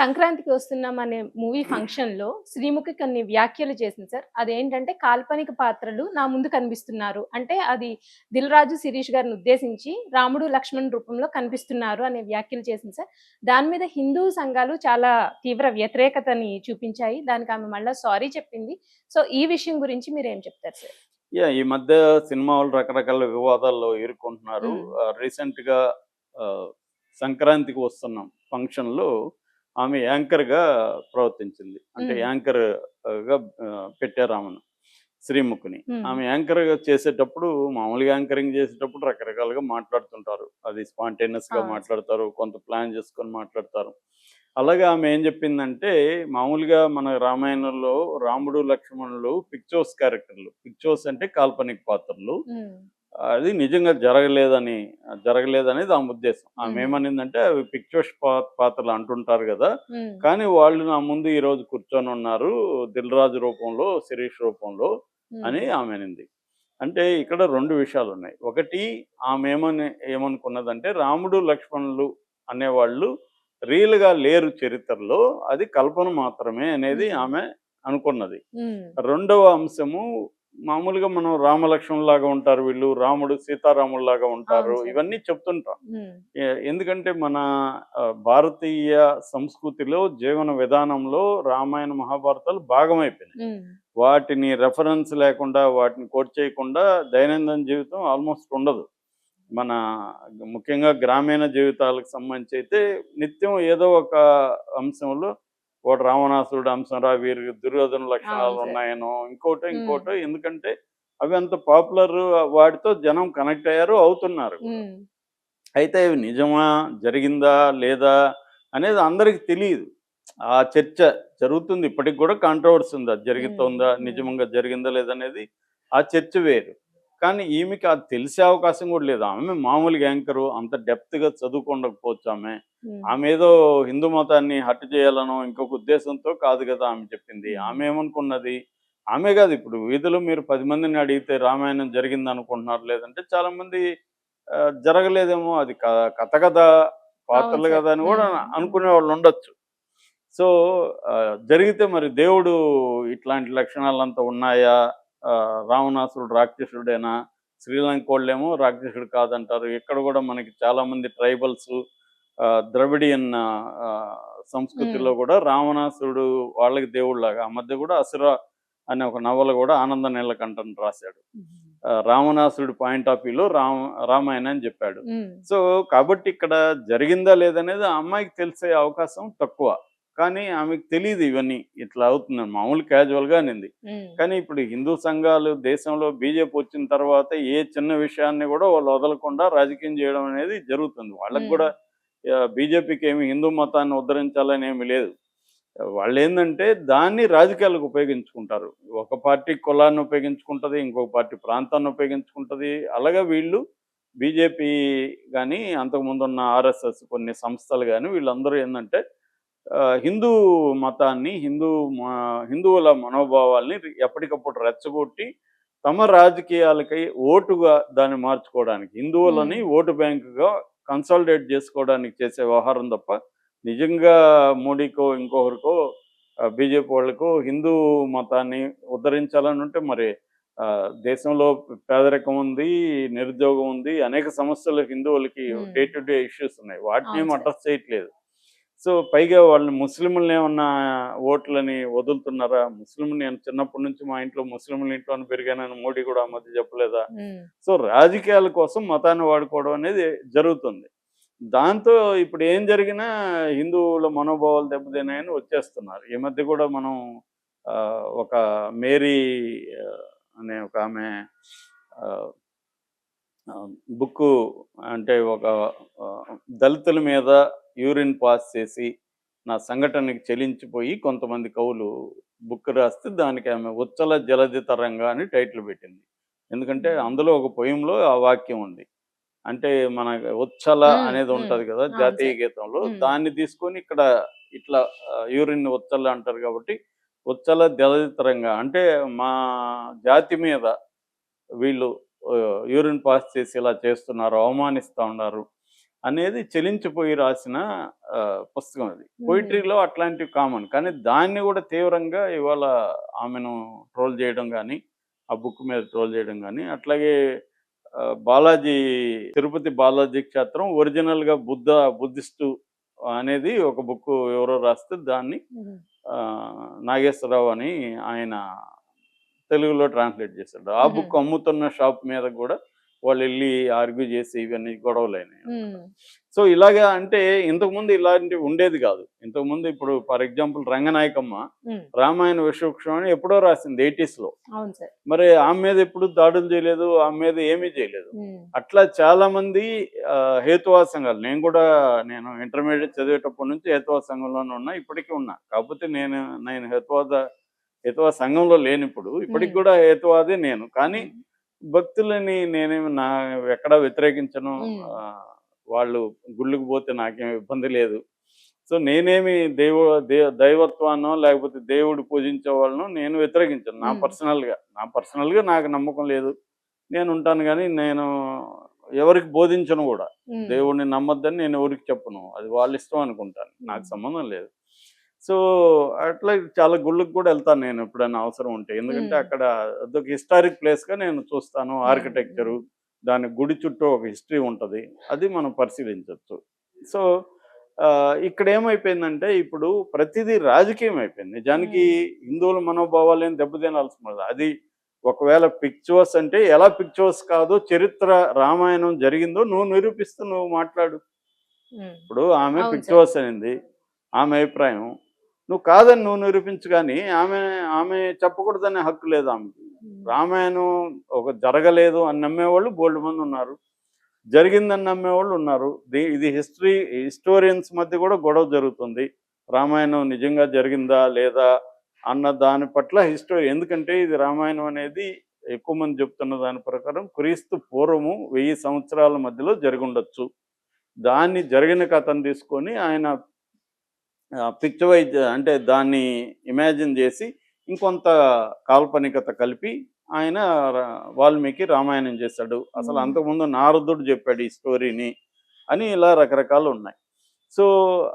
సంక్రాంతికి వస్తున్నాం అనే మూవీ ఫంక్షన్లో శ్రీముఖి కొన్ని వ్యాఖ్యలు చేసింది సార్. అదేంటంటే కాల్పనిక పాత్రలు నా ముందు కనిపిస్తున్నారు. అంటే అది దిల్ రాజు శిరీష్ గారిని ఉద్దేశించి రాముడు లక్ష్మణ్ రూపంలో కనిపిస్తున్నారు అనే వ్యాఖ్యలు చేసింది సార్. దాని మీద హిందూ సంఘాలు చాలా తీవ్ర వ్యతిరేకతని చూపించాయి. దానికి ఆమె మళ్ళీ సారీ చెప్పింది. సో ఈ విషయం గురించి మీరు ఏం చెప్తారు సార్? యా ఈ మధ్య సినిమా వాళ్ళు రకరకాల వివాదాల్లో ఇరుక్కుంటున్నారు. మ్మ్. రీసెంట్గా ఆ, సంక్రాంతికి వస్తున్నాం ఫంక్షన్లో ఆమె యాంకర్గా ప్రవర్తించింది. అంటే మ్మ్. యాంకర్గా ఆ, పెట్టారు ఆమెను శ్రీముఖిని. ఆమె యాంకర్ చేసేటప్పుడు మామూలుగా యాంకరింగ్ చేసేటప్పుడు రకరకాలుగా మాట్లాడుతుంటారు. అది స్పాంటేనియస్గా. మాట్లాడతారు కొంత ప్లాన్ చేసుకొని మాట్లాడతారు. అలాగే ఆమె ఏం చెప్పిందంటే మామూలుగా మన రామాయణంలో రాముడు లక్ష్మణులు పిక్చోస్ క్యారెక్టర్లు. పిక్చోస్ అంటే కాల్పనిక పాత్రలు. అది నిజంగా జరగలేదని జరగలేదనేది ఆమె ఉద్దేశం. ఆమె. ఏమనిందంటే అవి పిక్చోస్ పాత్రలు అంటుంటారు కదా కానీ వాళ్ళు నా ముందు ఈ రోజు కూర్చొని ఉన్నారు దిల్ రాజు రూపంలో శిరీష్ రూపంలో అని ఆమె అనింది. అంటే ఇక్కడ రెండు విషయాలు ఉన్నాయి. ఒకటి ఆమె ఏమని ఏమనుకున్నదంటే రాముడు లక్ష్మణులు అనేవాళ్ళు రియల్గా లేరు చరిత్రలో అది కల్పన మాత్రమే అనేది. ఆమె అనుకున్నది. రెండవ అంశము మామూలుగా మనం రామలక్ష్మణులాగా ఉంటారు వీళ్ళు రాముడు సీతారాముల్లాగా ఉంటారు అవును సార్. ఇవన్నీ చెప్తుంటాం. ఎందుకంటే మన భారతీయ సంస్కృతిలో జీవన విధానంలో రామాయణ మహాభారతాలు భాగమైపోయినాయి. వాటిని రెఫరెన్స్ లేకుండా వాటిని కోట్ చేయకుండా దైనందిన జీవితం ఆల్మోస్ట్ ఉండదు. మన ముఖ్యంగా గ్రామీణ జీవితాలకు సంబంధించి అయితే నిత్యం ఏదో ఒక అంశంలో వాడు రావణాసురుడు అంశం రా వీరికి దుర్యోధన లక్షణాలు. ఉన్నాయనో ఇంకోటో. ఇంకోటో ఎందుకంటే అవి అంత పాపులర్ వాటితో జనం కనెక్ట్ అయ్యారు అవుతున్నారు అయితే ఇవి నిజమా జరిగిందా లేదా అనేది అందరికి తెలియదు ఆ చర్చ జరుగుతుంది ఇప్పటికి కూడా కాంట్రవర్సీ ఉంది అది జరుగుతుందా. నిజంగా జరిగిందా లేదనేది ఆ చర్చ వేరు కానీ ఈమెకి అది తెలిసే అవకాశం కూడా లేదు. ఆమె మామూలుగా యాంకరు అంత డెప్త్గా చదువుకోకపోవచ్చు ఆమె ఆమె ఏదో హిందూ మతాన్ని హట్ చేయాలనో ఇంకొక ఉద్దేశంతో కాదు కదా ఆమె చెప్పింది. ఆమె ఏమనుకున్నది? ఆమె కాదు ఇప్పుడు వీధిలో మీరు పది మందిని అడిగితే రామాయణం జరిగింది అనుకుంటున్నారు లేదంటే చాలా మంది జరగలేదేమో అది కథ కదా పాత్రలు. కదా అని కూడా. అనుకునే వాళ్ళు ఉండొచ్చు. సో జరిగితే మరి దేవుడు ఇట్లాంటి లక్షణాలంతా ఉన్నాయా? రావణాసురుడు రాక్షసుడేనా? శ్రీలంక వాళ్ళేమో రాక్షసుడు కాదంటారు. ఇక్కడ కూడా మనకి చాలా మంది ట్రైబల్స్ ద్రవిడియన్ సంస్కృతిలో కూడా రావణాసురుడు వాళ్ళకి దేవుళ్ళలాగా. ఆ మధ్య కూడా అసుర అనే ఒక నవల కూడా ఆనంద నీలకంఠన్ రాశాడు. రావణాసురుడి పాయింట్ ఆఫ్ వ్యూలో రామ రామాయణ అని చెప్పాడు. సో కాబట్టి ఇక్కడ జరిగిందా లేదనేది ఆ అమ్మాయికి తెలిసే అవకాశం తక్కువ. కానీ ఆమెకు తెలియదు ఇవన్నీ. ఇట్లా అవుతుందని మామూలు క్యాజువల్గా ఉమ్, కానీ ఇప్పుడు హిందూ సంఘాలు దేశంలో బీజేపీ వచ్చిన తర్వాత ఏ చిన్న విషయాన్ని కూడా వాళ్ళు వదలకుండా రాజకీయం చేయడం అనేది జరుగుతుంది. వాళ్ళకి. కూడా బీజేపీకి ఏమి హిందూ మతాన్ని ఉద్ధరించాలని ఏమి లేదు. వాళ్ళు ఏంటంటే దాన్ని రాజకీయాలకు ఉపయోగించుకుంటారు. ఒక పార్టీ కులాన్ని ఉపయోగించుకుంటుంది ఇంకొక పార్టీ ప్రాంతాన్ని ఉపయోగించుకుంటుంది. అలాగే వీళ్ళు బీజేపీ కానీ అంతకుముందు ఉన్న ఆర్ఎస్ఎస్ కొన్ని సంస్థలు కానీ వీళ్ళందరూ ఏంటంటే హిందూ మతాన్ని హిందూ హిందువుల మనోభావాల్ని ఎప్పటికప్పుడు రెచ్చగొట్టి తమ రాజకీయాలకై ఓటుగా దాన్ని మార్చుకోవడానికి హిందువులని ఓటు బ్యాంకుగా కన్సాలిడేట్ చేసుకోవడానికి చేసే వ్యవహారం తప్ప నిజంగా మోడీకో ఇంకొకరికో బీజేపీ వాళ్ళకో హిందూ మతాన్ని ఉద్ధరించాలని ఉంటే మరి దేశంలో పేదరికం ఉంది నిరుద్యోగం ఉంది అనేక సమస్యలు హిందువులకి. డే టు డే ఇష్యూస్ ఉన్నాయి వాటిని ఏం. అడ్రస్ చేయట్లేదు సో పైగా వాళ్ళని ముస్లింలని ఏమన్నా ఓట్లని వదులుతున్నారా? ముస్లిం నేను చిన్నప్పటి నుంచి మా ఇంట్లో ముస్లింల ఇంట్లో పెరిగానని మోడీ కూడా ఆ మధ్య చెప్పలేదా? సో రాజకీయాల కోసం మతాన్ని వాడుకోవడం అనేది జరుగుతుంది. దాంతో ఇప్పుడు ఏం జరిగినా హిందువుల మనోభావాలు దెబ్బతిన్నాయని వచ్చేస్తున్నారు. ఈ మధ్య కూడా మనం ఒక మేరీ అనే ఒక ఆమె బుక్ అంటే ఒక దళితుల మీద యూరిన్ పాస్ చేసి నా సంఘటనకి చెలించిపోయి కొంతమంది కవులు బుక్ రాస్తే దానికి ఆమె ఉచ్చల జలది తరంగా అని టైటిల్ పెట్టింది. ఎందుకంటే అందులో ఒక పొయంలో ఆ వాక్యం ఉంది. అంటే మన ఉచ్చల అనేది ఉంటది కదా జాతీయ. గీతంలో. దాన్ని తీసుకొని ఇక్కడ ఇట్లా యూరిన్ ఉచ్చల అంటారు కాబట్టి ఉచ్చల జలదితరంగా అంటే మా జాతి మీద వీళ్ళు యూరిన్ పాస్ చేసి ఇలా చేస్తున్నారు అవమానిస్తూ ఉన్నారు అనేది చెలించిపోయి రాసిన పుస్తకం అది. పోయిటరీలో అట్లాంటివి కామన్ కానీ దాన్ని కూడా తీవ్రంగా ఇవాళ ఆమెను ట్రోల్ చేయడం కానీ ఆ బుక్ మీద ట్రోల్ చేయడం కానీ అట్లాగే బాలాజీ తిరుపతి బాలాజీ క్షేత్రం ఒరిజినల్గా బుద్ధ బుద్ధిస్టు అనేది ఒక బుక్ ఎవరో రాస్తే దాన్ని నాగేశ్వరరావు అని ఆయన తెలుగులో ట్రాన్స్లేట్ చేశాడు. ఆ బుక్ అమ్ముతున్న షాప్ మీద కూడా వాళ్ళు వెళ్ళి ఆర్గ్యూ చేసి ఇవన్నీ గొడవలైనాయి ఉమ్. సో ఇలాగా అంటే ఇంతకుముందు ఇలాంటివి ఉండేది కాదు. ఇంతకుముందు ఇప్పుడు ఫర్ ఎగ్జాంపుల్ రంగనాయకమ్మ. రామాయణ విశ్వక్షం అని ఎప్పుడో రాసింది 80s లో మరి ఆమె మీద ఎప్పుడు దాడులు చేయలేదు ఆమె మీద ఏమీ చేయలేదు. అట్లా చాలా మంది ఆ, హేతువాద సంఘాలు నేను కూడా నేను ఇంటర్మీడియట్ చదివేటప్పటి నుంచి హేతువాద సంఘంలోనే ఉన్నా ఇప్పటికీ ఉన్నా. కాకపోతే నేను నేను హేతువాద హేతువాద సంఘంలో లేని ఇప్పుడు ఇప్పటికి. కూడా హేతువాదే నేను. కానీ భక్తులని నేనేమి నా ఎక్కడా వ్యతిరేకించను. వాళ్ళు గుళ్ళకి పోతే నాకేం ఇబ్బంది లేదు. సో నేనేమి దైవ దైవత్వాన్నో లేకపోతే దేవుడు పూజించే వాళ్ళను నేను వ్యతిరేకించను. నా Hmm. పర్సనల్గా నా పర్సనల్గా నాకు నమ్మకం లేదు. నేను ఉంటాను కానీ నేను ఎవరికి బోధించను కూడా. దేవుడిని నమ్మొద్దని నేను ఎవరికి చెప్పను. అది వాళ్ళ ఇష్టం అనుకుంటాను. నాకు. సంబంధం లేదు. సో అట్లా చాలా గుళ్ళకి కూడా వెళ్తాను నేను ఎప్పుడైనా అవసరం ఉంటే. ఎందుకంటే. అక్కడ అదొక హిస్టారిక్ ప్లేస్గా నేను చూస్తాను. ఆర్కిటెక్చరు దాని గుడి చుట్టూ ఒక హిస్టరీ ఉంటుంది. అది మనం పరిశీలించవచ్చు సో ఇక్కడ ఏమైపోయిందంటే ఇప్పుడు ప్రతిదీ రాజకీయం అయిపోయింది. నిజానికి హిందువుల మనోభావాలు ఏం దెబ్బతినాల్సిన. అది ఒకవేళ పిక్చర్స్ అంటే ఎలా పిక్చర్స్ కాదో చరిత్ర రామాయణం జరిగిందో నువ్వు నిరూపిస్తూ నువ్వు మాట్లాడు. ఇప్పుడు ఆమె పిక్చర్స్ అనింది. ఆమె అభిప్రాయం. నువ్వు కాదని నువ్వు నిరూపించు కానీ ఆమె ఆమె చెప్పకూడదనే హక్కు లేదు ఆమెకి. రామాయణం ఒక జరగలేదు అని నమ్మేవాళ్ళు బోల్డ్ మంది ఉన్నారు. జరిగిందని నమ్మేవాళ్ళు ఉన్నారు. ఇది హిస్టరీ హిస్టోరియన్స్ మధ్య కూడా గొడవ జరుగుతుంది. రామాయణం నిజంగా జరిగిందా లేదా అన్న దాని పట్ల హిస్టరీ ఎందుకంటే ఇది రామాయణం అనేది ఎక్కువ మంది చెప్తున్న దాని ప్రకారం క్రీస్తు పూర్వము వెయ్యి సంవత్సరాల మధ్యలో జరిగి ఉండొచ్చు. దాన్ని జరిగిన కథను తీసుకొని ఆయన పిక్చరైజ్ అంటే దాన్ని ఇమాజిన్ చేసి ఇంకొంత కాల్పనికత కలిపి ఆయన వాల్మీకి రామాయణం చేశాడు అసలు. అంతకుముందు నారదుడు చెప్పాడు ఈ స్టోరీని అని ఇలా రకరకాలు ఉన్నాయి సో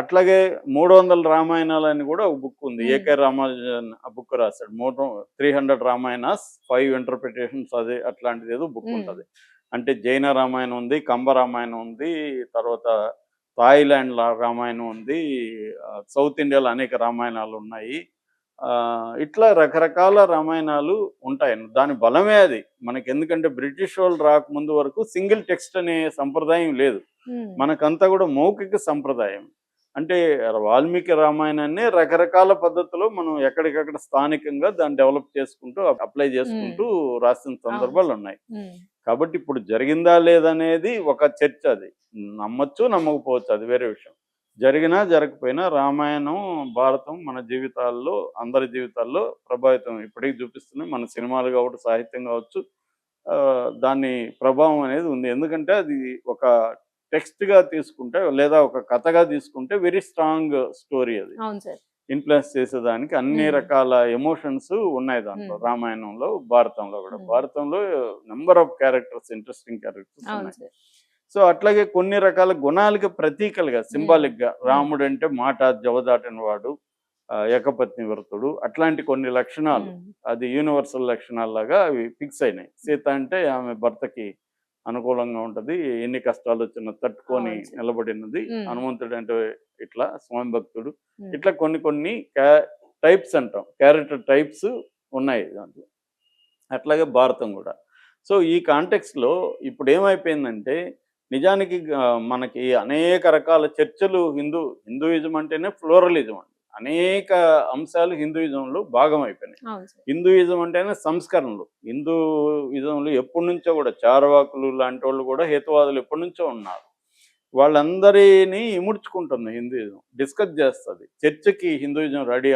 అట్లాగే మూడు వందల రామాయణాలు అని కూడా ఒక బుక్ ఉంది. ఏకే రామానుజన్ ఆ బుక్ రాశాడు మూడు three hundred Ramayanas five interpretations అదే అట్లాంటిది ఏదో బుక్. ఉంటుంది అంటే జైన రామాయణం ఉంది కంబ రామాయణం ఉంది తర్వాత థాయిలాండ్ లా- రామాయణం ఉంది. సౌత్ ఇండియాలో అనేక రామాయణాలు ఉన్నాయి. ఇట్లా రకరకాల రామాయణాలు ఉంటాయి. దాని బలమే అది. మనకి ఎందుకంటే బ్రిటిష్ వాళ్ళు రాకముందు వరకు సింగిల్ టెక్స్ట్ అనే సంప్రదాయం లేదు. మనకంతా కూడా మౌఖిక సంప్రదాయం. అంటే వాల్మీకి రామాయణాన్ని రకరకాల పద్ధతిలో మనం ఎక్కడికక్కడ స్థానికంగా దాన్ని డెవలప్ చేసుకుంటూ అప్లై చేసుకుంటూ రాసిన సందర్భాలు ఉన్నాయి. కాబట్టి ఇప్పుడు జరిగిందా లేదనేది ఒక చర్చ అది. నమ్మచ్చు నమ్మకపోవచ్చు అది వేరే విషయం. జరిగినా జరగకపోయినా రామాయణం భారతం మన జీవితాల్లో అందరి జీవితాల్లో ప్రభావితం. ఇప్పటికీ చూపిస్తున్నాయి. మన సినిమాలు కావచ్చు సాహిత్యం కావచ్చు ఆ, దాని ప్రభావం అనేది ఉంది. ఎందుకంటే అది ఒక టెక్స్ట్గా గా తీసుకుంటే లేదా ఒక కథగా తీసుకుంటే వెరీ స్ట్రాంగ్ స్టోరీ అది. అవును సార్. ఇన్ఫ్లుయెన్స్ చేసేదానికి అన్ని. రకాల ఎమోషన్స్ ఉన్నాయి దాంట్లో. రామాయణంలో భారతంలో కూడా. భారతంలో number of characters interesting characters ఉన్నాయి సో అట్లాగే కొన్ని రకాల గుణాలకి ప్రతీకలుగా సింబాలిక్గా రాముడు అంటే మాట జవదాటిన వాడు ఏకపత్ని వ్రతుడు అట్లాంటి కొన్ని లక్షణాలు. అది యూనివర్సల్ లక్షణాల్లాగా అవి ఫిక్స్ అయినాయి సీత అంటే ఆమె భర్తకి అనుకూలంగా ఉంటది. ఎన్ని కష్టాలు వచ్చినా తట్టుకొని. నిలబడినది. హనుమంతుడు అంటే ఇట్లా స్వామి భక్తుడు. ఇట్లా కొన్ని కొన్ని టైప్స్ అంటాం. క్యారెక్టర్ టైప్స్ ఉన్నాయి దాంట్లో. అట్లాగే భారతం కూడా. సో ఈ కాంటెక్స్లో ఇప్పుడు ఏమైపోయిందంటే నిజానికి మనకి అనేక రకాల చర్చలు హిందూ హిందూయిజం అంటేనే ఫ్లోరలిజం అండి అనేక అంశాలు హిందూయిజంలో భాగం అయిపోయినాయి హిందూయిజం అంటేనే సంస్కరణలు. హిందూయిజంలో ఎప్పటి నుంచో కూడా చార్వాకులు లాంటి వాళ్ళు కూడా హేతువాదులు ఎప్పటి నుంచో ఉన్నారు. వాళ్ళందరినీ ఇముడ్చుకుంటుంది హిందూయిజం. డిస్కస్ చేస్తుంది. చర్చకి హిందూయిజం రెడీ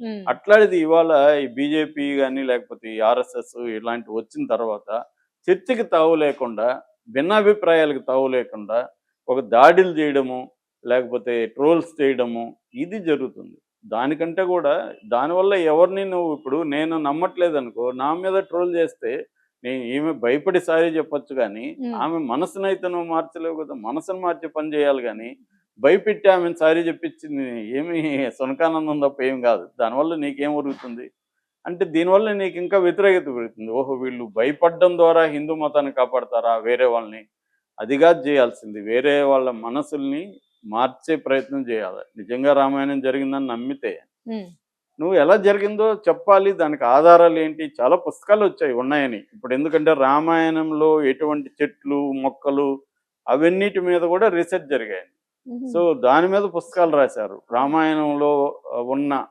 ఉమ్. అట్లాంటిది ఇవాళ ఈ బీజేపీ కానీ లేకపోతే ఈ ఆర్ఎస్ఎస్ ఇలాంటివి వచ్చిన తర్వాత చర్చకి తావు లేకుండా భిన్నాభిప్రాయాలకు తావు లేకుండా ఒక దాడులు చేయడము లేకపోతే ట్రోల్స్ చేయడము ఇది జరుగుతుంది. దానికంటే కూడా దానివల్ల ఎవరిని నువ్వు ఇప్పుడు నేను నమ్మట్లేదు అనుకో నా మీద ట్రోల్ చేస్తే నేను ఈమె భయపడి సారీ చెప్పొచ్చు కానీ. ఆమె మనసునైతే నువ్వు మార్చలేవు కదా మనసును మార్చి పని చేయాలి కానీ భయపెట్టి ఆమెను సారీ చెప్పించింది ఏమి సునకానందం తప్ప ఏం కాదు. దానివల్ల నీకేం ఉరుగుతుంది అంటే దీనివల్ల నీకు ఇంకా వ్యతిరేకత పెరుగుతుంది. ఓహో వీళ్ళు భయపడడం ద్వారా హిందూ మతాన్ని కాపాడతారా? వేరే వాళ్ళని అదిగా చేయాల్సింది. వేరే వాళ్ళ మనసుల్ని మార్చే ప్రయత్నం చేయాలి. నిజంగా రామాయణం జరిగిందని నమ్మితే. నువ్వు ఎలా జరిగిందో చెప్పాలి. దానికి ఆధారాలు ఏంటి? చాలా పుస్తకాలు వచ్చాయి ఉన్నాయని. ఇప్పుడు ఎందుకంటే రామాయణంలో ఎటువంటి చెట్లు మొక్కలు అవన్నిటి మీద కూడా రీసెర్చ్ జరిగాయి. సో దాని మీద పుస్తకాలు రాశారు. రామాయణంలో ఉన్న